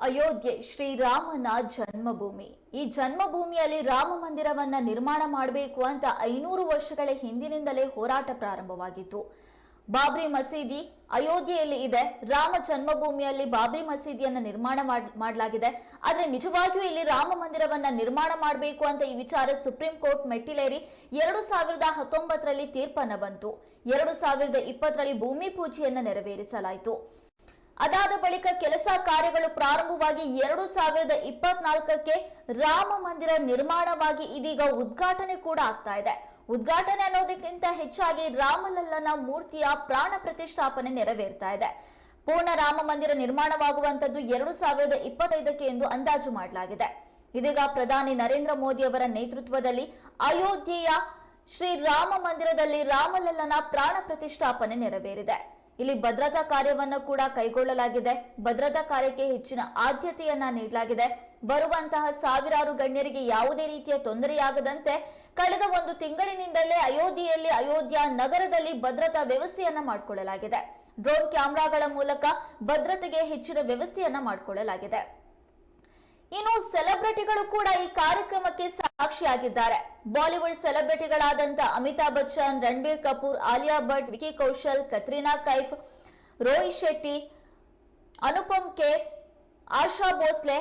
ಅಯೋಧ್ಯೆ ಶ್ರೀರಾಮನ ಜನ್ಮಭೂಮಿ. ಈ ಜನ್ಮಭೂಮಿಯಲ್ಲಿ ರಾಮ ಮಂದಿರವನ್ನ ನಿರ್ಮಾಣ ಮಾಡಬೇಕು ಅಂತ ಐನೂರು ವರ್ಷಗಳ ಹಿಂದಿನಿಂದಲೇ ಹೋರಾಟ ಪ್ರಾರಂಭವಾಗಿತ್ತು. ಬಾಬ್ರಿ ಮಸೀದಿ ಅಯೋಧ್ಯೆಯಲ್ಲಿ ಇದೆ. ರಾಮ ಜನ್ಮಭೂಮಿಯಲ್ಲಿ ಬಾಬ್ರಿ ಮಸೀದಿಯನ್ನ ನಿರ್ಮಾಣ ಮಾಡ್- ಮಾಡಲಾಗಿದೆ. ಆದ್ರೆ ನಿಜವಾಗಿಯೂ ಇಲ್ಲಿ ರಾಮ ಮಂದಿರವನ್ನ ನಿರ್ಮಾಣ ಮಾಡಬೇಕು ಅಂತ ಈ ವಿಚಾರ ಸುಪ್ರೀಂ ಕೋರ್ಟ್ ಮೆಟ್ಟಿಲೇರಿ ಎರಡು ಸಾವಿರದ ಹತ್ತೊಂಬತ್ತರಲ್ಲಿ ತೀರ್ಪನ್ನ ಬಂತು. ಎರಡು ಸಾವಿರದ ಇಪ್ಪತ್ತರಲ್ಲಿ ಭೂಮಿ ಪೂಜೆಯನ್ನ ನೆರವೇರಿಸಲಾಯಿತು. ಅದಾದ ಬಳಿಕ ಕೆಲಸ ಕಾರ್ಯಗಳು ಪ್ರಾರಂಭವಾಗಿ ಎರಡು ಸಾವಿರದ ಇಪ್ಪತ್ನಾಲ್ಕಕ್ಕೆ ರಾಮ ಮಂದಿರ ನಿರ್ಮಾಣವಾಗಿ ಇದೀಗ ಉದ್ಘಾಟನೆ ಕೂಡ ಆಗ್ತಾ ಇದೆ. ಉದ್ಘಾಟನೆ ಅನ್ನೋದಕ್ಕಿಂತ ಹೆಚ್ಚಾಗಿ ರಾಮಲಲ್ಲನ ಮೂರ್ತಿಯ ಪ್ರಾಣ ಪ್ರತಿಷ್ಠಾಪನೆ ನೆರವೇರ್ತಾ ಇದೆ. ಪೂರ್ಣ ರಾಮ ಮಂದಿರ ನಿರ್ಮಾಣವಾಗುವಂತದ್ದು ಎರಡು ಸಾವಿರದ ಇಪ್ಪತ್ತೈದಕ್ಕೆ ಎಂದು ಅಂದಾಜು ಮಾಡಲಾಗಿದೆ. ಇದೀಗ ಪ್ರಧಾನಿ ನರೇಂದ್ರ ಮೋದಿ ಅವರ ನೇತೃತ್ವದಲ್ಲಿ ಅಯೋಧ್ಯೆಯ ಶ್ರೀ ರಾಮ ಮಂದಿರದಲ್ಲಿ ರಾಮಲಲ್ಲನ ಪ್ರಾಣ ಪ್ರತಿಷ್ಠಾಪನೆ ನೆರವೇರಿದೆ. ಇಲ್ಲಿ ಭದ್ರತಾ ಕಾರ್ಯವನ್ನು ಕೂಡ ಕೈಗೊಳ್ಳಲಾಗಿದೆ. ಭದ್ರತಾ ಕಾರ್ಯಕ್ಕೆ ಹೆಚ್ಚಿನ ಆದ್ಯತೆಯನ್ನ ನೀಡಲಾಗಿದೆ. ಬರುವಂತಹ ಸಾವಿರಾರು ಗಣ್ಯರಿಗೆ ಯಾವುದೇ ರೀತಿಯ ತೊಂದರೆಯಾಗದಂತೆ ಕಳೆದ ಒಂದು ತಿಂಗಳಿನಿಂದಲೇ ಅಯೋಧ್ಯೆಯಲ್ಲಿ ಅಯೋಧ್ಯ ನಗರದಲ್ಲಿ ಭದ್ರತಾ ವ್ಯವಸ್ಥೆಯನ್ನ ಮಾಡಿಕೊಳ್ಳಲಾಗಿದೆ. ಡ್ರೋನ್ ಕ್ಯಾಮೆರಾಗಳ ಮೂಲಕ ಭದ್ರತೆಗೆ ಹೆಚ್ಚಿನ ವ್ಯವಸ್ಥೆಯನ್ನ ಮಾಡಿಕೊಳ್ಳಲಾಗಿದೆ. ಇನ್ನು ಸೆಲೆಬ್ರಿಟಿಗಳು ಕೂಡ ಈ ಕಾರ್ಯಕ್ರಮಕ್ಕೆ ಸಾಕ್ಷಿಯಾಗಿದ್ದಾರೆ. ಬಾಲಿವುಡ್ ಸೆಲೆಬ್ರಿಟಿಗಳಾದಂತ ಅಮಿತಾಬ್ ಬಚ್ಚನ್, ರಣಬೀರ್ ಕಪೂರ್, ಆಲಿಯಾ ಭಟ್, ವಿಕಿ ಕೌಶಲ್, ಕತ್ರಿನಾ ಕೈಫ್, ರೋಹಿತ್ ಶೆಟ್ಟಿ, ಅನುಪಮ್ ಕೆ, ಆಶಾ ಭೋಸ್ಲೆ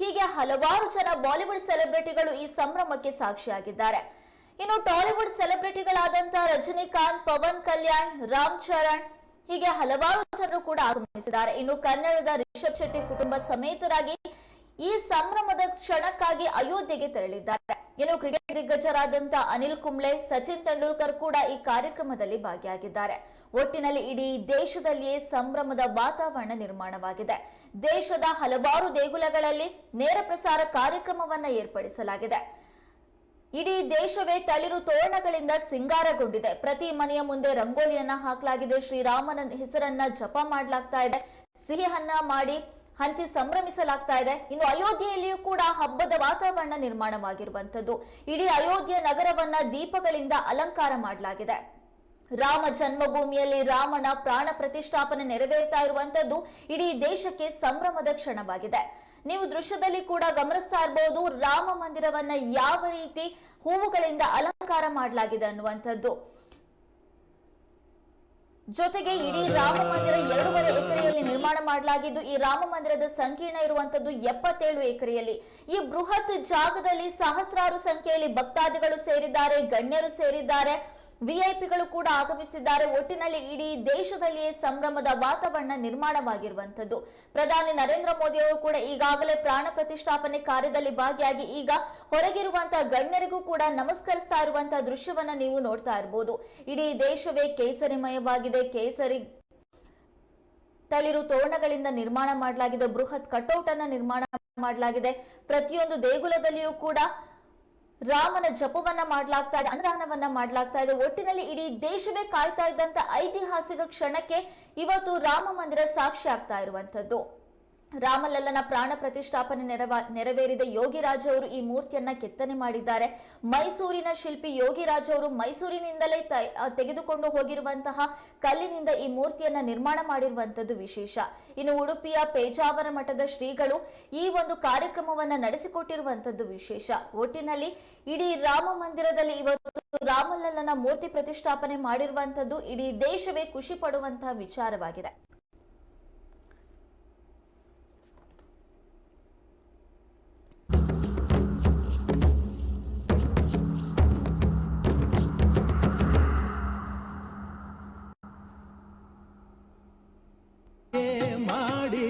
ಹೀಗೆ ಹಲವಾರು ಜನ ಬಾಲಿವುಡ್ ಸೆಲೆಬ್ರಿಟಿಗಳು ಈ ಸಂಭ್ರಮಕ್ಕೆ ಸಾಕ್ಷಿಯಾಗಿದ್ದಾರೆ. ಇನ್ನು ಟಾಲಿವುಡ್ ಸೆಲೆಬ್ರಿಟಿಗಳಾದಂತ ರಜನಿಕಾಂತ್, ಪವನ್ ಕಲ್ಯಾಣ್, ರಾಮ್ ಚರಣ್ ಹೀಗೆ ಹಲವಾರು ಜನರು ಕೂಡ ಆಗಮಿಸಿದ್ದಾರೆ. ಇನ್ನು ಕನ್ನಡದ ರಿಷಬ್ ಶೆಟ್ಟಿ ಕುಟುಂಬದ ಸಮೇತರಾಗಿ ಈ ಸಂಭ್ರಮದ ಕ್ಷಣಕ್ಕಾಗಿ ಅಯೋಧ್ಯೆಗೆ ತೆರಳಿದ್ದಾರೆ. ಇನ್ನು ಕ್ರಿಕೆಟ್ ದಿಗ್ಗಜರಾದಂತ ಅನಿಲ್ ಕುಂಬ್ಳೆ, ಸಚಿನ್ ತೆಂಡೂಲ್ಕರ್ ಕೂಡ ಈ ಕಾರ್ಯಕ್ರಮದಲ್ಲಿ ಭಾಗಿಯಾಗಿದ್ದಾರೆ. ಒಟ್ಟಿನಲ್ಲಿ ಇಡೀ ದೇಶದಲ್ಲಿಯೇ ಸಂಭ್ರಮದ ವಾತಾವರಣ ನಿರ್ಮಾಣವಾಗಿದೆ. ದೇಶದ ಹಲವಾರು ದೇಗುಲಗಳಲ್ಲಿ ನೇರ ಪ್ರಸಾರ ಕಾರ್ಯಕ್ರಮವನ್ನ ಏರ್ಪಡಿಸಲಾಗಿದೆ. ಇಡೀ ದೇಶವೇ ತಳಿರು ತೋರಣಗಳಿಂದ ಸಿಂಗಾರಗೊಂಡಿದೆ. ಪ್ರತಿ ಮನೆಯ ಮುಂದೆ ರಂಗೋಲಿಯನ್ನ ಹಾಕಲಾಗಿದೆ. ಶ್ರೀರಾಮನ ಹೆಸರನ್ನ ಜಪ ಮಾಡಲಾಗ್ತಾ ಇದೆ. ಸಿಹಿಯನ್ನ ಮಾಡಿ ಹಂಚಿ ಸಂಭ್ರಮಿಸಲಾಗ್ತಾ ಇದೆ. ಇನ್ನು ಅಯೋಧ್ಯೆಯಲ್ಲಿಯೂ ಕೂಡ ಹಬ್ಬದ ವಾತಾವರಣ ನಿರ್ಮಾಣವಾಗಿರುವಂತದ್ದು ಇಡೀ ಅಯೋಧ್ಯೆ ನಗರವನ್ನ ದೀಪಗಳಿಂದ ಅಲಂಕಾರ ಮಾಡಲಾಗಿದೆ. ರಾಮ ಜನ್ಮಭೂಮಿಯಲ್ಲಿ ರಾಮನ ಪ್ರಾಣ ಪ್ರತಿಷ್ಠಾಪನೆ ನೆರವೇರ್ತಾ ಇರುವಂತದ್ದು ಇಡೀ ದೇಶಕ್ಕೆ ಸಂಭ್ರಮದ ಕ್ಷಣವಾಗಿದೆ. ನೀವು ದೃಶ್ಯದಲ್ಲಿ ಕೂಡ ಗಮನಿಸ್ತಾ ಇರಬಹುದು ರಾಮ ಮಂದಿರವನ್ನ ಯಾವ ರೀತಿ ಹೂವುಗಳಿಂದ ಅಲಂಕಾರ ಮಾಡಲಾಗಿದೆ ಅನ್ನುವಂಥದ್ದು. ಜೊತೆಗೆ ಇಡೀ ರಾಮ ಮಂದಿರ ಎರಡೂವರೆ ಎಕರೆಯಲ್ಲಿ ನಿರ್ಮಾಣ ಮಾಡಲಾಗಿದ್ದು, ಈ ರಾಮ ಮಂದಿರದ ಸಂಕೀರ್ಣ ಇರುವಂತದ್ದು ಎಪ್ಪತ್ತೇಳು ಎಕರೆಯಲ್ಲಿ. ಈ ಬೃಹತ್ ಜಾಗದಲ್ಲಿ ಸಹಸ್ರಾರು ಸಂಖ್ಯೆಯಲ್ಲಿ ಭಕ್ತಾದಿಗಳು ಸೇರಿದ್ದಾರೆ, ಗಣ್ಯರು ಸೇರಿದ್ದಾರೆ. ವಿಐಪಿಗಳು ಕೂಡ ಆಗಮಿಸಿದ್ದಾರೆ. ಒಟ್ಟಿನಲ್ಲಿ ಇಡೀ ದೇಶದಲ್ಲಿಯೇ ಸಂಭ್ರಮದ ವಾತಾವರಣ ನಿರ್ಮಾಣವಾಗಿರುವಂತದ್ದು ಪ್ರಧಾನಿ ನರೇಂದ್ರ ಮೋದಿ ಅವರು ಕೂಡ ಈಗಾಗಲೇ ಪ್ರಾಣ ಪ್ರತಿಷ್ಠಾಪನೆ ಕಾರ್ಯದಲ್ಲಿ ಭಾಗಿಯಾಗಿ ಈಗ ಹೊರಗಿರುವಂತಹ ಗಣ್ಯರಿಗೂ ಕೂಡ ನಮಸ್ಕರಿಸ್ತಾ ಇರುವಂತಹ ದೃಶ್ಯವನ್ನ ನೀವು ನೋಡ್ತಾ ಇರಬಹುದು ಇಡೀ ದೇಶವೇ ಕೇಸರಿಮಯವಾಗಿದೆ. ಕೇಸರಿ ತಳಿರು ತೋರಣಗಳಿಂದ ನಿರ್ಮಾಣ ಮಾಡಲಾಗಿದೆ. ಬೃಹತ್ ಕಟೌಟ್ ಅನ್ನ ನಿರ್ಮಾಣ ಮಾಡಲಾಗಿದೆ. ಪ್ರತಿಯೊಂದು ದೇಗುಲದಲ್ಲಿಯೂ ಕೂಡ ರಾಮನ ಜಪವನ್ನ ಮಾಡಲಾಗ್ತಾ ಇದೆ, ಅನುದಾನವನ್ನ ಮಾಡಲಾಗ್ತಾ ಇದೆ. ಒಟ್ಟಿನಲ್ಲಿ ಇಡೀ ದೇಶವೇ ಕಾಯ್ತಾ ಇದ್ದಂತ ಐತಿಹಾಸಿಕ ಕ್ಷಣಕ್ಕೆ ಇವತ್ತು ರಾಮ ಮಂದಿರ ಸಾಕ್ಷಿ ಆಗ್ತಾ ಇರುವಂತದ್ದು ರಾಮಲಲ್ಲನ ಪ್ರಾಣ ಪ್ರತಿಷ್ಠಾಪನೆ ನೆರವ, ನೆರವೇರಿದ ಯೋಗಿರಾಜ್ ಅವರು ಈ ಮೂರ್ತಿಯನ್ನ ಕೆತ್ತನೆ ಮಾಡಿದ್ದಾರೆ. ಮೈಸೂರಿನ ಶಿಲ್ಪಿ ಯೋಗಿರಾಜ್ ಅವರು ಮೈಸೂರಿನಿಂದಲೇ ತೆಗೆದುಕೊಂಡು ಹೋಗಿರುವಂತಹ ಕಲ್ಲಿನಿಂದ ಈ ಮೂರ್ತಿಯನ್ನ ನಿರ್ಮಾಣ ಮಾಡಿರುವಂತದ್ದು ವಿಶೇಷ. ಇನ್ನು ಉಡುಪಿಯ ಪೇಜಾವರ ಮಠದ ಶ್ರೀಗಳು ಈ ಒಂದು ಕಾರ್ಯಕ್ರಮವನ್ನ ನಡೆಸಿಕೊಟ್ಟಿರುವಂತದ್ದು ವಿಶೇಷ. ಒಟ್ಟಿನಲ್ಲಿ ಇಡೀ ರಾಮ ಮಂದಿರದಲ್ಲಿ ಇವತ್ತು ರಾಮಲಲ್ಲನ ಮೂರ್ತಿ ಪ್ರತಿಷ್ಠಾಪನೆ ಮಾಡಿರುವಂತದ್ದು ಇಡೀ ದೇಶವೇ ಖುಷಿ ಪಡುವಂತಹ ವಿಚಾರವಾಗಿದೆ. ಮಾಡಿ